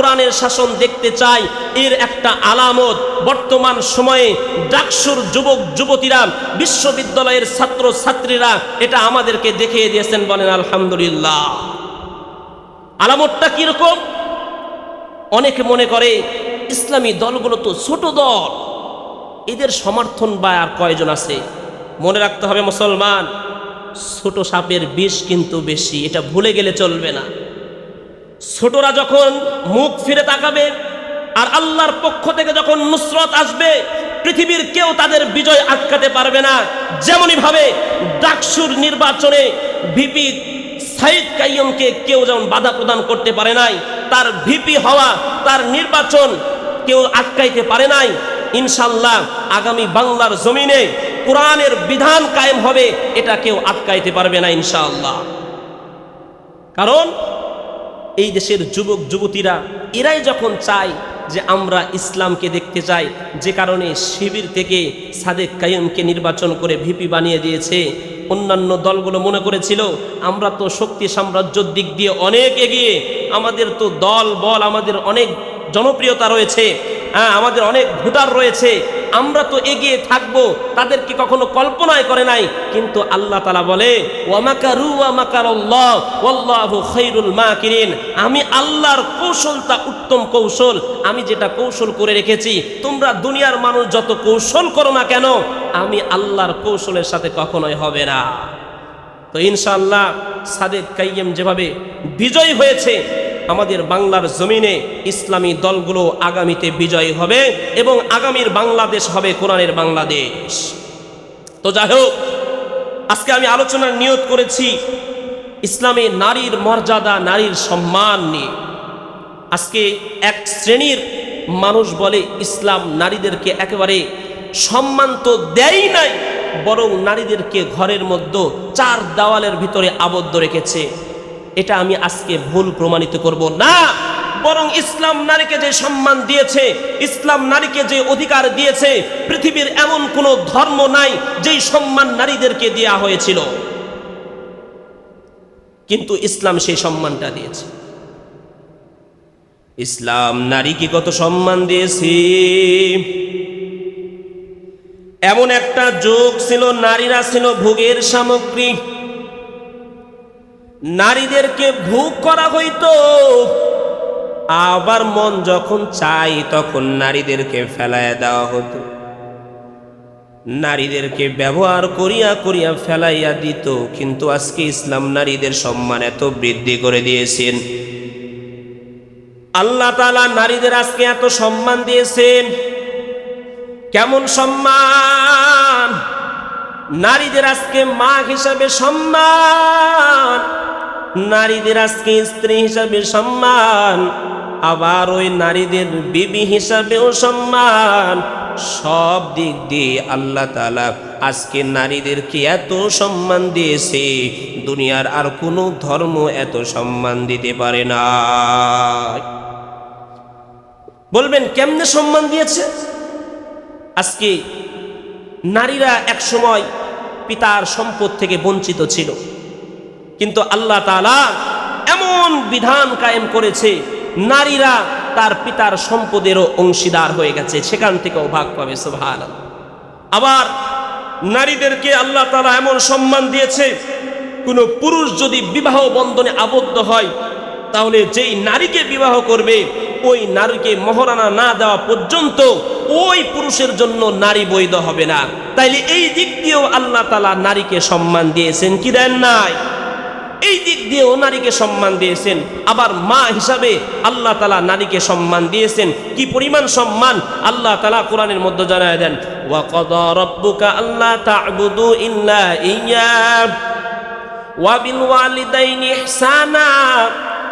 কোরআনের শাসন দেখতে চাই, এর একটা আলামত। বর্তমান সময়ে ডাকসুর যুবক, যুবতীরা, বিশ্ববিদ্যালয়ের ছাত্র ছাত্রীরা এটা আমাদেরকে দেখিয়ে দিয়েছেন, বলেন আলহামদুলিল্লাহ। আলামতটা কীরকম? অনেকে মনে করে, ইসলামী দলগুলো তো ছোট দল। এদের সমর্থন বা আর কয়জন আছে? মনে রাখতে হবে মুসলমান, ছোট সাপের বিষ কিন্তু বেশি, এটা ভুলে গেলে চলবে না। ছোটরা যখন মুখ ফিরে তাকাবে আর আল্লাহর পক্ষ থেকে যখন নুসরত আসবে, পৃথিবীর কেউ তাদের বিজয় আটকাতে পারবে না। যেমনই ভাবে ডাকসুর নির্বাচনে ভিপি সাইদ কাইয়মকে কেউ যেমন বাধা প্রদান করতে পারে নাই, তার ভিপি হওয়া, তার নির্বাচন কেউ আটকাইতে পারে নাই। ইনশাল্লাহ আগামী বাংলার জমিনে কোরআনের বিধান কায়েম হবে, এটা কেউ আটকাইতে পারবে না ইনশাআল্লাহ। কারণ এই দেশের যুবক, যুবতীরা, এরাই যখন চায় যে আমরা ইসলামকে দেখতে চাই, যে কারণে শিবির থেকে সাদেক কাইমকে নির্বাচন করে ভিপি বানিয়ে দিয়েছে, অন্যান্য দলগুলো মনে করেছিল, আমরা তো শক্তি সাম্রাজ্যর দিক দিয়ে অনেক এগিয়ে, আমাদের তো দল, বল, আমাদের অনেক জনপ্রিয়তা রয়েছে হ্যাঁ আমাদের অনেক ভোটার রয়েছে আমরা তো এগিয়ে থাকব, তাদেরকে কখনো কল্পনায় করে নাই। কিন্তু আল্লাহ তালা বলে আমি আল্লাহর কৌশলটা উত্তম কৌশল। আমি যেটা কৌশল করে রেখেছি, তোমরা দুনিয়ার মানুষ যত কৌশল করো না কেন, আমি আল্লাহর কৌশলের সাথে কখনোই হবে না। তো ইনশাল্লাহ সাদেক কাইয়েম যেভাবে বিজয় হয়েছে আমাদের বাংলার জমিনে ইসলামী দলগুলো আগামীতে বিজয়ী হবে এবং আগামীর বাংলাদেশ হবে কোরআনের বাংলাদেশ। তো যাই হোক, আজকে আমি আলোচনার নিয়োগ করেছি ইসলামে নারীর মর্যাদা, নারীর সম্মান নিয়ে। আজকে এক শ্রেণির মানুষ বলে ইসলাম নারীদেরকে একেবারে সম্মান তো দেয় নাই, বরং নারীদেরকে ঘরের মধ্যে চার দেওয়ালের ভিতরে আবদ্ধ রেখেছে। এটা আমি আজকে ভুল প্রমাণিত করব না। বরং ইসলাম নারীকে যে সম্মান দিয়েছে, ইসলাম নারীকে যে অধিকার দিয়েছে, পৃথিবীর এমন কোনো ধর্ম নাই যেই সম্মান নারীদেরকে দেয়া হয়েছিল। কিন্তু ইসলাম সেই সম্মানটা দিয়েছে। ইসলাম নারীকে কত সম্মান দিয়েছে? এমন একটা যুগ ছিল, নারীরা ছিল ভোগের সামগ্রী। নারীদেরকে ভোগ করা হইতো। আবার মন যখন চাই তখন নারীদেরকে ফেলায় দেওয়া হতো। নারীদেরকে ব্যবহার করিয়া করিয়া ফেলাইয়া দিত, কিন্তু আজকে ইসলাম নারীদের সম্মান এত বৃদ্ধি করে দিয়েছেন। আল্লাহ তালা নারীদের আজকে এত সম্মান দিয়েছেন। কেমন সম্মান? নারীদের আজকে মা হিসাবে সম্মান, নারীদের আজকে স্ত্রী হিসাবে সম্মান, আবার ওই নারীদের বিবি হিসাবেও সম্মান। সব দিক দিয়ে আল্লাহ তালা আজকে নারীদেরকে এত সম্মান দিয়েছে, দুনিয়ার আর কোনো ধর্ম এত সম্মান দিতে পারে না। বলবেন, কেমনে সম্মান দিয়েছে? আজকে নারীরা এক সময় পিতার সম্পদ থেকে বঞ্চিত ছিল। কিন্তু আল্লাহ তালা এমন বিধান কায়েম করেছে, নারীরা তার পিতার সম্পদেরও অংশীদার হয়ে গেছে, সেখান থেকেও ভাগ পাবে সোভান আবার নারীদেরকে আল্লাহ তালা এমন সম্মান দিয়েছে, কোনো পুরুষ যদি বিবাহ বন্ধনে আবদ্ধ হয়, তাহলে যেই নারীকে বিবাহ করবে ওই নারীকে মহারানা না দেওয়া পর্যন্ত ওই পুরুষের জন্য নারী বৈধ হবে না। তাইলে এই দিক দিয়েও আল্লাহ তালা নারীকে সম্মান দিয়েছেন কি দেন নাই? এই দিক দিয়েও নারীকে সম্মান দিয়েছেন। আবার মা হিসাবে আল্লাহ তালা নারীকে সম্মান দিয়েছেন। কি পরিমাণ সম্মান? আল্লাহ তালা কোরআনের মধ্যে জানায় দেন, ওয়াকদ রব্বুকা আল্লাহ তা'বুদু ইল্লা ইয়্যা ওয়া বিল ওয়ালিদাইনি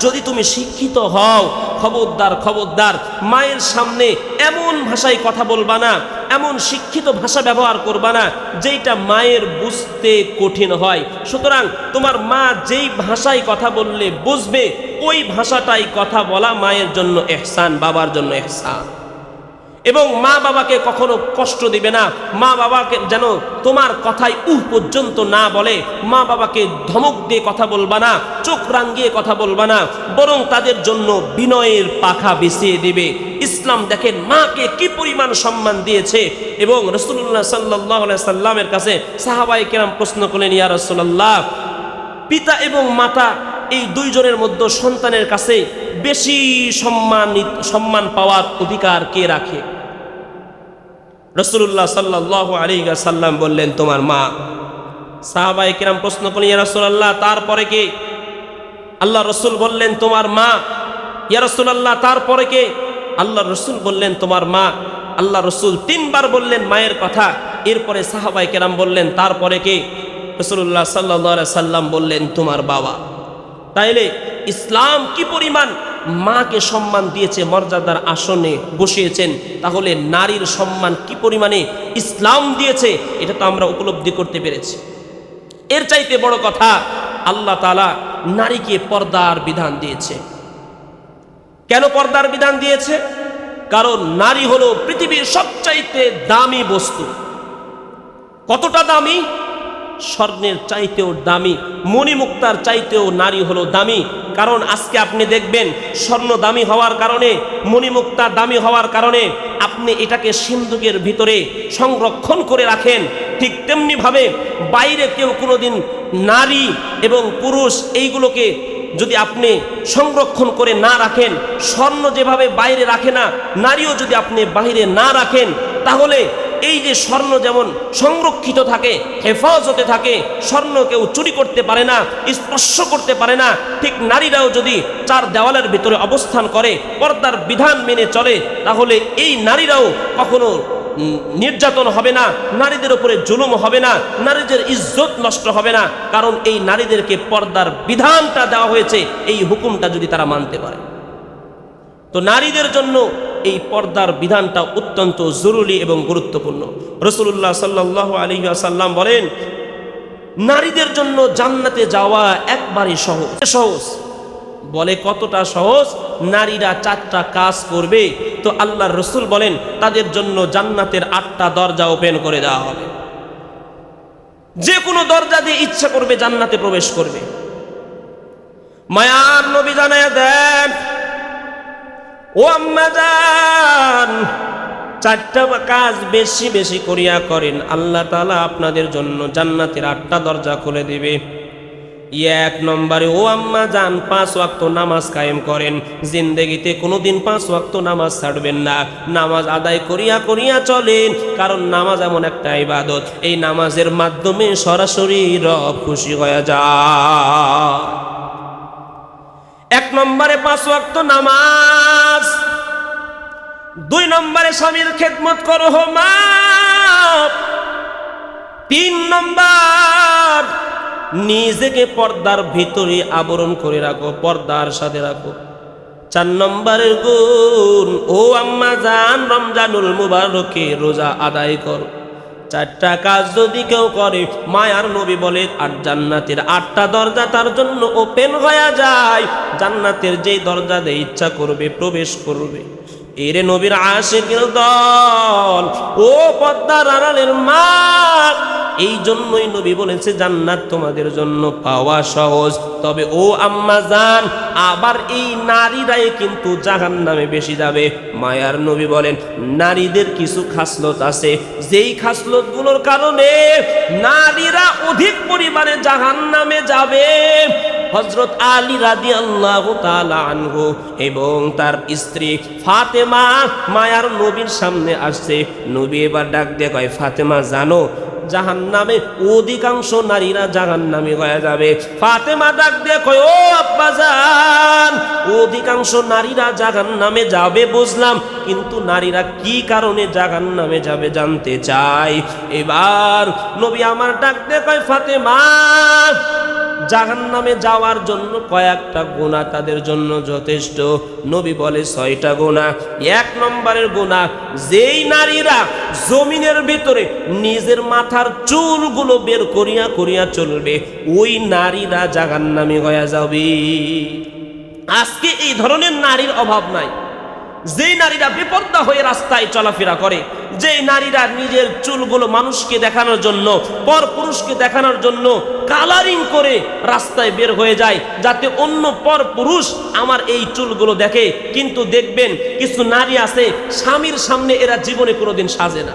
যদি তুমি শিক্ষিত হও, খবরদার খবরদার, মায়ের সামনে এমন ভাষায় কথা বলবা না, এমন শিক্ষিত ভাষা ব্যবহার করবা না, যেইটা মায়ের বুঝতে কঠিন হয়। সুতরাং তোমার মা যেই ভাষায় কথা বললে বুঝবে, ওই ভাষাটাই কথা বলা মায়ের জন্য এহসান, বাবার জন্য এহসান। এবং মা বাবাকে কখনো কষ্ট দিবে না। মা বাবাকে যেন তোমার কথায় উহ পর্যন্ত না বলে। মা বাবাকে ধমক দিয়ে কথা বলবা না, চোখ রাঙ্গিয়ে কথা বলবা না, বরং তাদের জন্য বিনয়ের পাখা বিছিয়ে দিবে। ইসলাম দেখেন মাকে কি পরিমাণ সম্মান দিয়েছে এবং রসুল্লাহ সাল্লাহ সাল্লামের কাছে সাহাবাই কেরাম প্রশ্ন করলেন, ইয়া রসুল্লাহ পিতা এবং মাতা এই দুইজনের মধ্যে সন্তানের কাছে বেশি সম্মানিত, সম্মান পাওয়ার অধিকার কে রাখে? রসুল্লাহ সাল্লাহ আলী সাল্লাম বললেন, তোমার মা। সাহাবাই কিরাম প্রশ্ন করলেন, ইয়া রসুল্লাহ তারপরে কে? আল্লাহ রসুল বললেন, তোমার মা। ইয়া রসুল্লাহ তারপরে কে? আল্লাহ রসুল বললেন, তোমার মা। আল্লাহ রসুল তিনবার বললেন মায়ের কথা। এরপরে সাহাবাই কেরাম বললেন, তারপরে কে? রসুল্লাহ সাল্লাহ সাল্লাম বললেন, তোমার বাবা। তাইলে ইসলাম কি পরিমাণ? মাকে সম্মান দিয়েছে, মর্যাদার আসনে বসিয়েছেন। তাহলে নারীর সম্মান কি পরিমাণে ইসলাম দিয়েছে, এটা তো আমরা উপলব্ধি করতে পেরেছি। এর চাইতে বড় কথা, আল্লাহ তালা নারীকে পর্দার বিধান দিয়েছে। কেন পর্দার বিধান দিয়েছে? কারণ নারী হলো পৃথিবীর সবচাইতে দামি বস্তু। কতটা দামি? স্বর্ণের চাইতেও দামি, মণিমুক্তার চাইতেও নারী হলো দামি। কারণ আজকে আপনি দেখবেন স্বর্ণ দামি হওয়ার কারণে, মণিমুক্তা দামি হওয়ার কারণে আপনি এটাকে সিন্ধুকের ভিতরে সংরক্ষণ করে রাখেন। ঠিক তেমনিভাবে বাইরে কেউ কোনোদিন নারী এবং পুরুষ এইগুলোকে যদি আপনি সংরক্ষণ করে না রাখেন, স্বর্ণ যেভাবে বাইরে রাখে না, নারীও যদি আপনি বাইরে না রাখেন, তাহলে এই যে স্বর্ণ যেমন সংরক্ষিত থাকে, হেফাজতে থাকে, স্বর্ণ কেউ চুরি করতে পারে না, স্পর্শ করতে পারে না, ঠিক নারীরাও যদি চার দেওয়ালের ভিতরে অবস্থান করে, পর্দার বিধান মেনে চলে, তাহলে এই নারীরাও কখনো নির্যাতন হবে না, নারীদের উপরে জুলুম হবে না, নারীদের ইজ্জত নষ্ট হবে না, কারণ এই নারীদেরকে পর্দার বিধানটা দেওয়া হয়েছে, এই হুকুমটা যদি তারা মানতে পারে। তো নারীদের জন্য এই পর্দার বিধানটা অত্যন্ত জরুরি এবং গুরুত্বপূর্ণ। রসুল্লাহ সাল্লাহ আলী সাল্লাম বলেন, নারীদের জন্য জান্নাতে যাওয়া একবারই সহজ। সহজ? বলে কতটা সহজ? নারীরা চারটা কাজ করবে। তো আল্লাহর রসুল বলেন, তাদের জন্য জান্নাতের আটটা দরজা ওপেন করে দেওয়া হবে। যে কোনো দরজা দিয়ে ইচ্ছা করবে জান্নাতে প্রবেশ করবে। মায়ার নবী জানায় দেন ও আম্মা যান চারটা কাজ বেশি বেশি করিয়া করেন। আল্লাহ তালা আপনাদের জন্য জান্নাতের আটটা দরজা খুলে দিবে। এক নম্বরে, ও আম্মা যান পাঁচ ওয়াক্ত নামাজ কায়েম করেন। জিন্দেগিতে কোনোদিন পাঁচ ওয়াক্ত নামাজ ছাড়বেন না। নামাজ আদায় করিয়া করিয়া চলেন, কারণ নামাজ এমন একটা ইবাদত। এই নামাজের মাধ্যমে সরাসরি রব খুশি হয়ে যায়। এক নম্বরে পাঁচ ওয়াক্ত নামাজ দুই নম্বরে স্বামীর খেদমত করো হো মা। তিন নম্বর, নিজেকে পর্দার ভিতরে আবরণ করে রাখো, পর্দার সাথে রাখো। চার নম্বরের গুণ, ও আম্মা জান, রমজানুল মুবারকে রোজা আদায় করো। চারটা কাজ যদি কেউ করে, মায়ার নবী বলে, আর জান্নাতের আটটা দরজা তার জন্য ওপেন হয়ে যায়। জান্নাতের যেই দরজা দিয়ে ইচ্ছা করবে, প্রবেশ করবে। এরে নবীর আশেকের দল ও পদ্মার আড়ালের মা এই জন্যই নবী বলেছে, জান্নাত তোমাদের জন্য পাওয়া সহজ। তবে ও আম্মা জান, আবার এই নারীরাই কিন্তু জাহান নামে বেশি যাবে। মায়ার নবী বলেন, নারীদের কিছু খাসলত আছে। যেই খাসলতগুলোর কারণে নারীরা অধিক পরিমাণে জাহান নামে যাবে। হজরত আলী রাদি আল্লাহ আনহু এবং তার স্ত্রী ফাতেমা মায়ার নবীর সামনে আসছে। নবী এবার ডাক দিয়ে কয়, ফাতেমা, জানো জাহান নামে অধিকাংশ নারীরা জাহান নামে হয়ে যাবে। ফাতেমা ডাক দিয়ে কয়, ও আব্বা যান অধিকাংশ নারীরা জাগান নামে যাবে বুঝলাম, কিন্তু নারীরা কি কারণে জাগান নামে যাবে জানতে চাই। এবার নবী আমার ডাক দিয়ে কয়, ফাতেমা জাহান নামে যাওয়ার জন্য কয়েকটা গুণা তাদের জন্য যথেষ্ট। নবী বলে, ছয়টা গুণা। এক নম্বরের গুণা, যেই নারীরা জমিনের ভিতরে নিজের মাথার চুলগুলো বের করিয়া করিয়া চলবে, ওই নারীরা জাহান নামে গয়া যাবে। আজকে এই ধরনের নারীর অভাব নাই। যেই নারীরা বেপর্দা হয়ে রাস্তায় চলাফেরা করে, যেই নারীরা নিজের চুলগুলো মানুষকে দেখানোর জন্য, পর পুরুষকে দেখানোর জন্য কালারিং করে রাস্তায় বের হয়ে যায়, যাতে অন্য পর পুরুষ আমার এই চুলগুলো দেখে। কিন্তু দেখবেন কিছু নারী আছে, স্বামীর সামনে এরা জীবনে কোনোদিন সাজে না।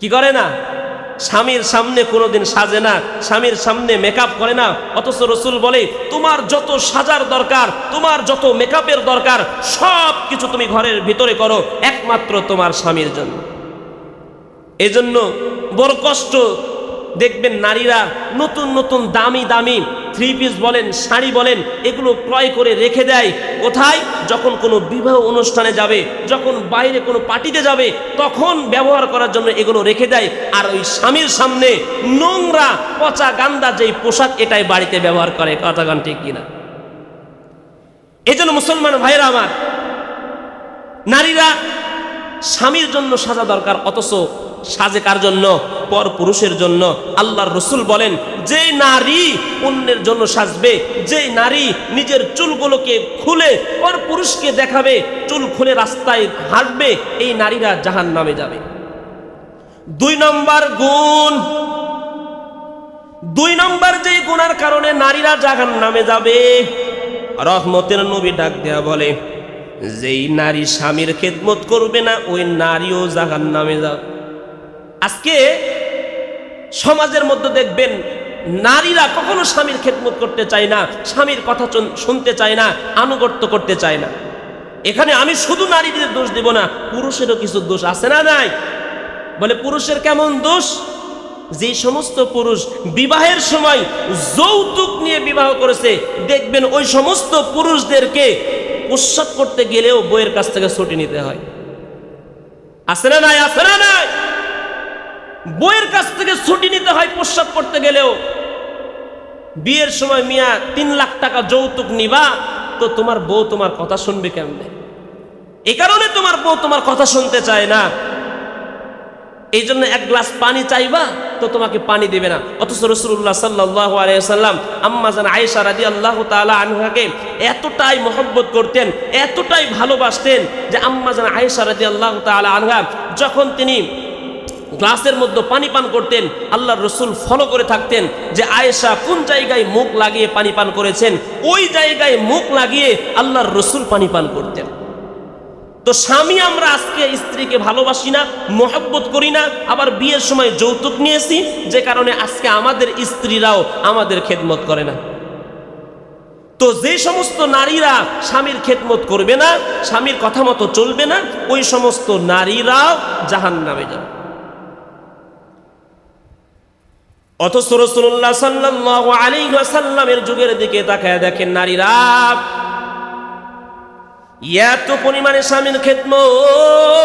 কি করে না? স্বামীর সামনে কোনোদিন সাজে না, স্বামীর সামনে মেকআপ করে না। অথচ রসুল বলে, তোমার যত সাজার দরকার, তোমার যত মেকআপের দরকার, সব কিছু তুমি ঘরের ভিতরে করো, একমাত্র তোমার স্বামীর জন্য। এজন্য বড় কষ্ট দেখবেন নারীরা নতুন নতুন দামি দামি থ্রি পিস বলেন, শাড়ি বলেন, এগুলো ক্রয় করে রেখে দেয়। কোথায়? যখন কোনো বিবাহ অনুষ্ঠানে যাবে, যখন বাইরে কোনো পার্টিতে যাবে, তখন ব্যবহার করার জন্য এগুলো রেখে দেয়। আর ওই স্বামীর সামনে নোংরা, পচা গান্দা যেই পোশাক, এটাই বাড়িতে ব্যবহার করে। কথা গান ঠিক কিনা? এই জন্য মুসলমান ভাইরা আমার, নারীরা স্বামীর জন্য সাজা দরকার, অথচ সাজে কার জন্য? পর পুরুষের জন্য। আল্লাহর রসুল বলেন যে নারী অন্যের জন্য সাজবে যে নারী নিজের চুলগুলোকে খুলে পর পুরুষকে দেখাবে, চুল খুলে রাস্তায় হাঁটবে, এই নারীরা জাহান নামে যাবে। দুই নম্বর গুণ। দুই নম্বর যে গুণার কারণে নারীরা জাহান নামে যাবে। রহমতের নবী ডাক দেয়া বলে, যেই নারী স্বামীর খেদমত করবে না, ওই নারীও জাহান নামে যাবে। আজকে সমাজের মধ্যে দেখবেন নারীরা কখনো স্বামীর খেদমত করতে চায় না, স্বামীর কথা শুনতে চায় না, আনুগত্য করতে চায় না। এখানে আমি শুধু নারীদের দোষ দেব না, পুরুষেরও কিছু দোষ আছে না নাই? বলে পুরুষের কেমন দোষ? যে সমস্ত পুরুষ বিবাহের সময় যৌতুক নিয়ে বিবাহ করেছে, দেখবেন ওই সমস্ত পুরুষদেরকে উৎসব করতে গেলেও বইয়ের কাছ থেকে ছুটি নিতে হয়। আছে না নাই? আছে না নাই? বইয়ের কাছ থেকে ছুটি নিতে হয়, প্রস্রাব করতে গেলেও। বিয়ের সময়, মিয়া, তিন লাখ টাকা যৌতুক নিবা, তো তোমার বউ তোমার কথা শুনবে কেমনে? এই কারণে তোমার বউ তোমার কথা শুনতে চায় না। এই জন্য এক গ্লাস পানি চাইবা, তো তোমাকে পানি দেবে না। অথচ রসুল্লাহ সাল্লাহ আলাইসাল্লাম আম্মা জান আয়েশা রাদি আল্লাহ তালা আনহাকে এতটাই মহব্বত করতেন, এতটাই ভালোবাসতেন যে আম্মা জান আয়েশা রাদি আল্লাহ তালা আনহা, যখন তিনি গ্লাসের মধ্যে পানি পান করতেন, আল্লাহর রসুল ফলো করে থাকতেন যে আয়েশা কোন জায়গায় মুখ লাগিয়ে পানি পান করেছেন, ওই জায়গায় মুখ লাগিয়ে আল্লাহর রসুল পানি পান করতেন। তো স্বামী আমরা আজকে স্ত্রীকে ভালোবাসি না, মহব্বত করি না, আবার বিয়ের সময় যৌতুক নিয়েছি, যে কারণে আজকে আমাদের স্ত্রীরাও আমাদের খেদমত করে না। তো যে সমস্ত নারীরা স্বামীর খেদমত করবে না, স্বামীর কথা মতো চলবে না, ওই সমস্ত নারীরাও জাহান নামে যাবে। অথচ রসুল্লাহ সাল্লাহ আলী সাল্লামের যুগের দিকে তাকায় দেখেন নারীরা, এত পরিমাণে স্বামীর খেদমত।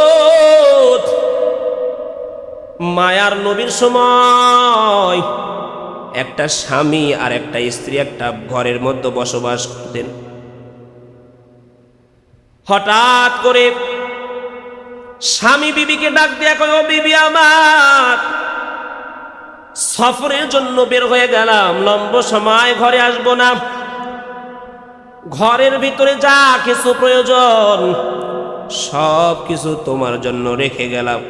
মায়ার নবীর সময় একটা স্বামী আর একটা স্ত্রী একটা ঘরের মধ্যে বসবাস করতেন। হঠাৎ করে স্বামী বিবিকে ডাক দেয়া কয় বিবি আমার। সফরের জন্য বের হয়ে গেলাম। লম্ব সময় ঘরে আসব না। ঘরের ভিতরে যা কিছু প্রয়োজন, সব কিছু তোমার জন্য রেখে গেলাম।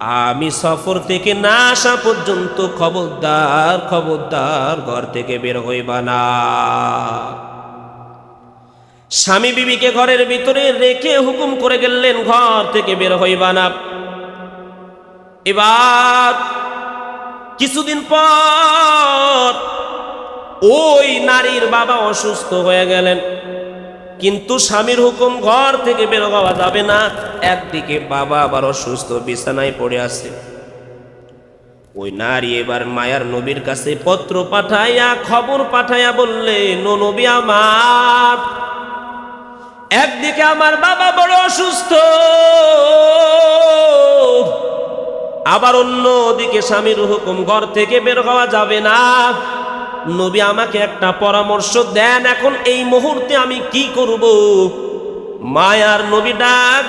আমি সফর থেকে না আসা পর্যন্ত খবরদার খবরদার ঘর থেকে বের হইবা না। স্বামী বিবিকে ঘরের ভিতরে রেখে হুকুম করে গেলেন, ঘর থেকে বের হইবা না। এবার কিছুদিন পর ওই নারীর বাবা অসুস্থ হয়ে গেলেন। কিন্তু স্বামীর হুকুম ঘর থেকে বের হওয়া যাবে না। একদিকে বাবা আবার অসুস্থ, বিছানায় পড়ে আছে। ওই নারী এবার মায়ার নবীর কাছে পত্র পাঠাইয়া, খবর পাঠাইয়া বললে, নো নবী আমার, একদিকে আমার বাবা বড় অসুস্থ আবার অন্য দিকে স্বামীর হুকুম ঘর থেকে বের হওয়া যাবে না। নবী আমাকে একটা পরামর্শ দেন, এখন এই মুহূর্তে আমি কি করব? মায়ার নবী ডাক